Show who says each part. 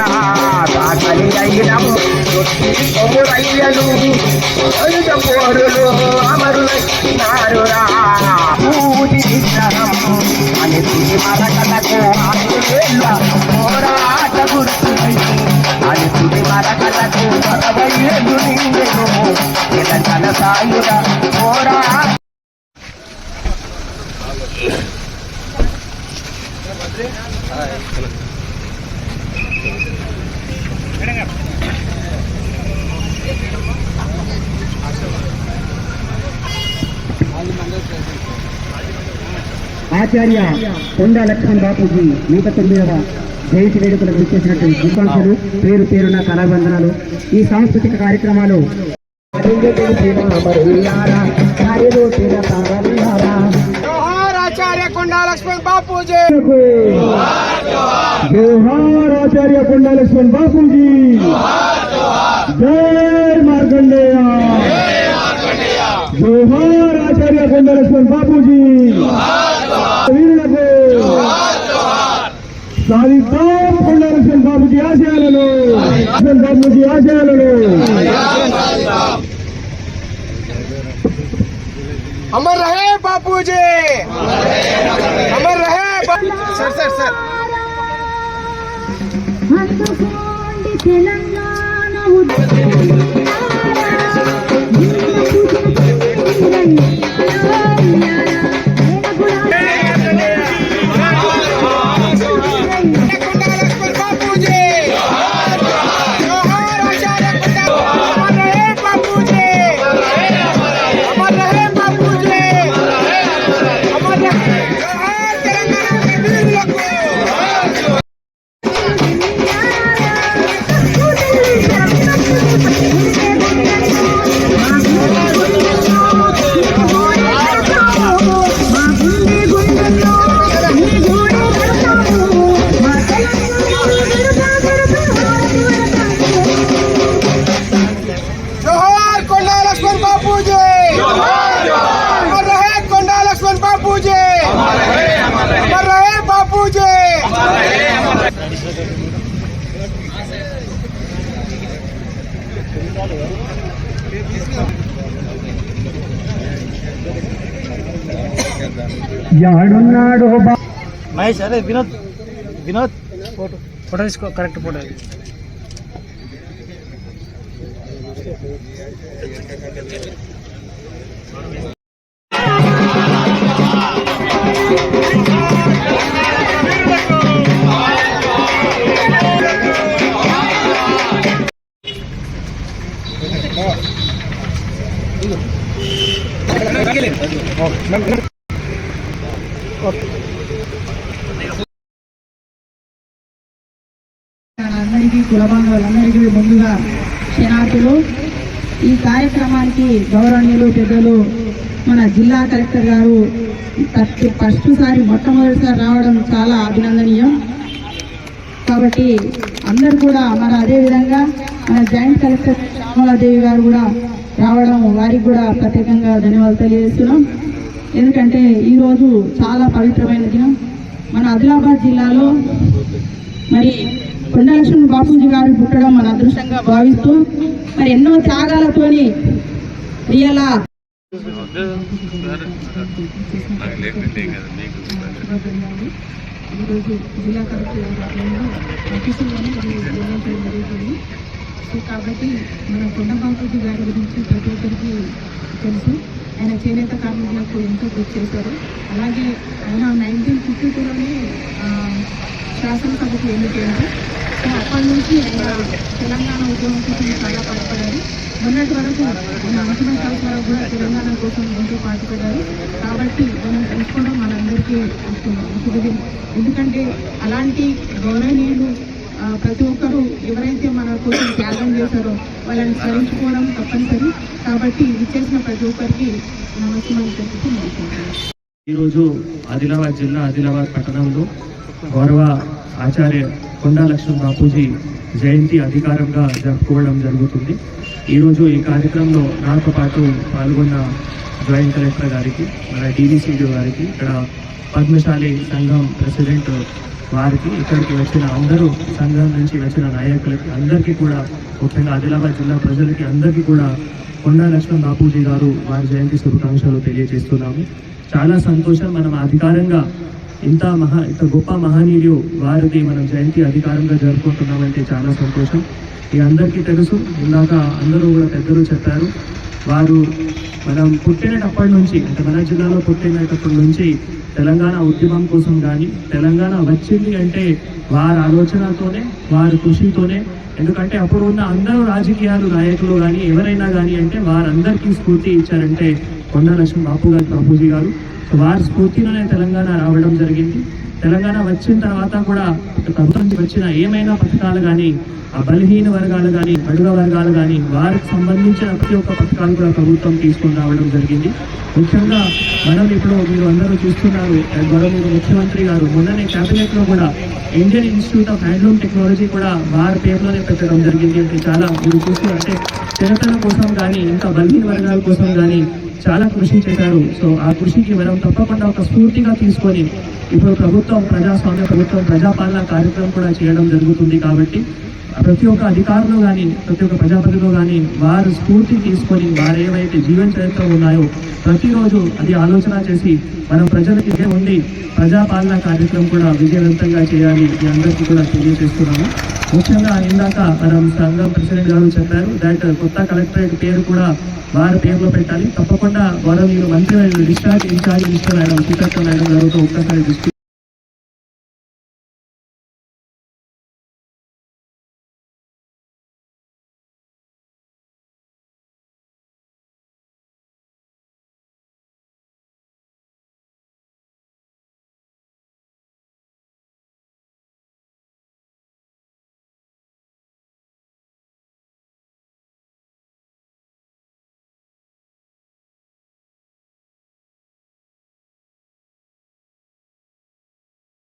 Speaker 1: నారురా సాకలి అయినము కొమ్మురయ్యలు అరుద పోరులు అమరులైనారురా పూజి విగ్రహం అని తుది మరకలకు ఆకులేళ్ళ పోరాట గుర్తులై అని తుది మరకలకు పదవయ్యలు నిండెను తెలంగాణ సాయుధ పోరాట
Speaker 2: ఆచార్య కొండ లక్ష్మణ్ బాపూజీ నూట తొమ్మిదవ జయంతి వేడుకలకు విచ్చేసినటువంటి విద్వాంసులు పేరు పేరున్న కళాబంధనాలు ఈ సాంస్కృతిక కార్యక్రమాలు
Speaker 3: జోహార్ లక్ష్మణ్ బాపూజీ
Speaker 2: జోహార్ ఆచార్య కొండా లక్ష్మణ్ బాపూజీ జై మార్కండేయ జోహార్ ఆచార్య కొండా లక్ష్మణ్ బాపూజీ వీరులకు సాధిద్దాం కొండా లక్ష్మణ్ బాపూజీ ఆశయాలను లక్ష్మణ్ బాపూజీ ఆశయాలను
Speaker 3: అమర్ రహే बापू जी अमर रहे सर
Speaker 2: सर सर।
Speaker 4: మహేష్ అదే వినోద్ వినోద్ ఫోటో ఫోటో తీసుకో కరెక్ట్ ఫోటో
Speaker 5: అందరికీ కులబంధువులందరికీ ముందుగా క్షణార్థులు ఈ కార్యక్రమానికి గౌరవనీయులు పెద్దలు మన జిల్లా కలెక్టర్ గారు ఫస్ట్ ఫస్ట్ సారి మొట్టమొదటిసారి రావడం చాలా అభినందనీయం. కాబట్టి అందరు కూడా మన అదే విధంగా మన జాయింట్ కలెక్టర్ శ్యామలాదేవి గారు కూడా రావడం వారికి కూడా ప్రత్యేకంగా ధన్యవాదాలు తెలియజేస్తున్నాం. ఎందుకంటే ఈరోజు చాలా పవిత్రమైన దినం. మన ఆదిలాబాద్ జిల్లాలో మరి కొండలక్ష్మణ బాపూజీ గారు పుట్టడం మన అదృష్టంగా భావిస్తూ మరి ఎన్నో త్యాగాలతోని ఇలా ఈరోజు జిల్లా కలెక్టర్ ఆఫీసులోనే జరుగుతుంది సో కాబట్టి మన కొండ బాపూజీ గారి గురించి ప్రతి ఒక్కరికి తెలుసు. ఆయన చేనేత కార్మికులకు ఎంతో కృషి చేశారు. అలాగే ఆయన నైన్టీన్ ఫిఫ్టీ టూలోనే శాసనసభకు ఎన్నికయ్యారు సో అప్పటి నుంచి తెలంగాణ ఉద్యమం కోసం చాలా పాటుపడ్డారు మొన్నటి వరకు మన అంతిమ శ్వాస వరకు కూడా తెలంగాణ కోసం ఎంతో పాటుపడ్డారు కాబట్టి మనం తెలుసుకోవడం మనందరికీ శుభది ఎందుకంటే అలాంటి గౌరవనీయులు ప్రతి ఒక్కరూ ఎవరైతే మన కోసం త్యాగం చేశారో వాళ్ళని స్మరించుకోవడం తప్పనిసరి. కాబట్టి ఇచ్చేసిన ప్రతి ఒక్కరికి నమస్కారం తెలుపుతూ
Speaker 6: ఈరోజు ఆదిలాబాద్ జిల్లా ఆదిలాబాద్ పట్టణంలో గౌరవ ఆచార్య కొండా లక్ష్మణ్ బాపూజీ జయంతి అధికారంగా జరుపుకోవడం జరుగుతుంది. ఈరోజు ఈ కార్యక్రమంలో నాతో పాటు పాల్గొన్న జాయింట్ కలెక్టర్ గారికి మన డీడీసీడీ గారికి ఇక్కడ పద్మశాలి సంఘం ప్రెసిడెంట్ వారికి ఇక్కడికి వచ్చిన అందరూ సంఘం నుంచి వచ్చిన నాయకులకి అందరికీ కూడా ముఖ్యంగా ఆదిలాబాద్ జిల్లా ప్రజలకి అందరికీ కూడా కొండా లక్ష్మణ్ బాపూజీ గారు వారి జయంతి శుభాకాంక్షలు తెలియజేస్తున్నాము. చాలా సంతోషం మనం అధికారంగా ఇంత మహా ఇంత గొప్ప మహనీయులు వారిది మనం జయంతి అధికారంగా జరుపుకుంటున్నామంటే చాలా సంతోషం. ఇది అందరికీ తెలుసు ఇందాక అందరూ కూడా పెద్దలు చెప్పారు వారు మనం పుట్టినప్పటి నుంచి అంటే మన జిల్లాలో పుట్టినప్పటి నుంచి తెలంగాణ ఉద్యమం కోసం కానీ తెలంగాణ వచ్చింది అంటే వారి ఆలోచనతోనే వారి కృషితోనే ఎందుకంటే అప్పుడు ఉన్న అందరూ రాజకీయాలు నాయకులు కానీ ఎవరైనా కానీ అంటే వారందరికీ స్ఫూర్తి ఇచ్చారంటే కొండ లక్ష్మణ్ బాపు గారు బాపూజీ గారు. వారి స్ఫూర్తిలోనే తెలంగాణ రావడం జరిగింది. తెలంగాణ వచ్చిన తర్వాత కూడా ప్రభుత్వం నుంచి వచ్చిన ఏమైనా పథకాలు కానీ ఆ బలహీన వర్గాలు కానీ అడుగ వర్గాలు కానీ వారికి సంబంధించిన ప్రతి ఒక్క పథకాలు కూడా ప్రభుత్వం తీసుకుని రావడం జరిగింది. ముఖ్యంగా మనం ఇప్పుడు మీరు అందరూ చూస్తున్నారు గౌరవ ముఖ్యమంత్రి గారు మొన్ననే cabinet లో కూడా Indian Institute of Handloom Technology కూడా వారి పేరులోనే పెట్టడం జరిగింది. అంటే చాలా మీరు చూస్తూ అంటే చిన్నతనం కోసం కానీ ఇంకా బలహీన వర్గాల కోసం కానీ చాలా కృషి చేశారు. సో ఆ కృషికి మనం తప్పకుండా ఒక స్ఫూర్తిగా తీసుకొని ఇప్పుడు ప్రభుత్వం ప్రజాస్వామ్య ప్రభుత్వం ప్రజాపాలన కార్యక్రమం కూడా చేయడం జరుగుతుంది కాబట్టి ప్రతి ఒక్క అధికారులు కానీ ప్రతి ఒక్క ప్రజాపతిలో కానీ వారు స్ఫూర్తి తీసుకొని వారు ఏవైతే జీవన చరిత్ర ఉన్నాయో ప్రతిరోజు అది ఆలోచన చేసి మనం ప్రజలకి ఇదే ఉండి ప్రజాపాలన కార్యక్రమం కూడా విజయవంతంగా చేయాలి ఈ అందరికీ కూడా తెలియజేస్తున్నాము ముఖ్యంగా ఇందాక మనం సంఘం ప్రెసిడెంట్ గారు చెప్పారు దట్ కొత్త కలెక్టరేట్ పేరు కూడా వారి పేరులో పెట్టాలి. తప్పకుండా వారు మీరు మంత్రి discharge incharge minister madam Seethakka madam గారితో ఒక్కసారి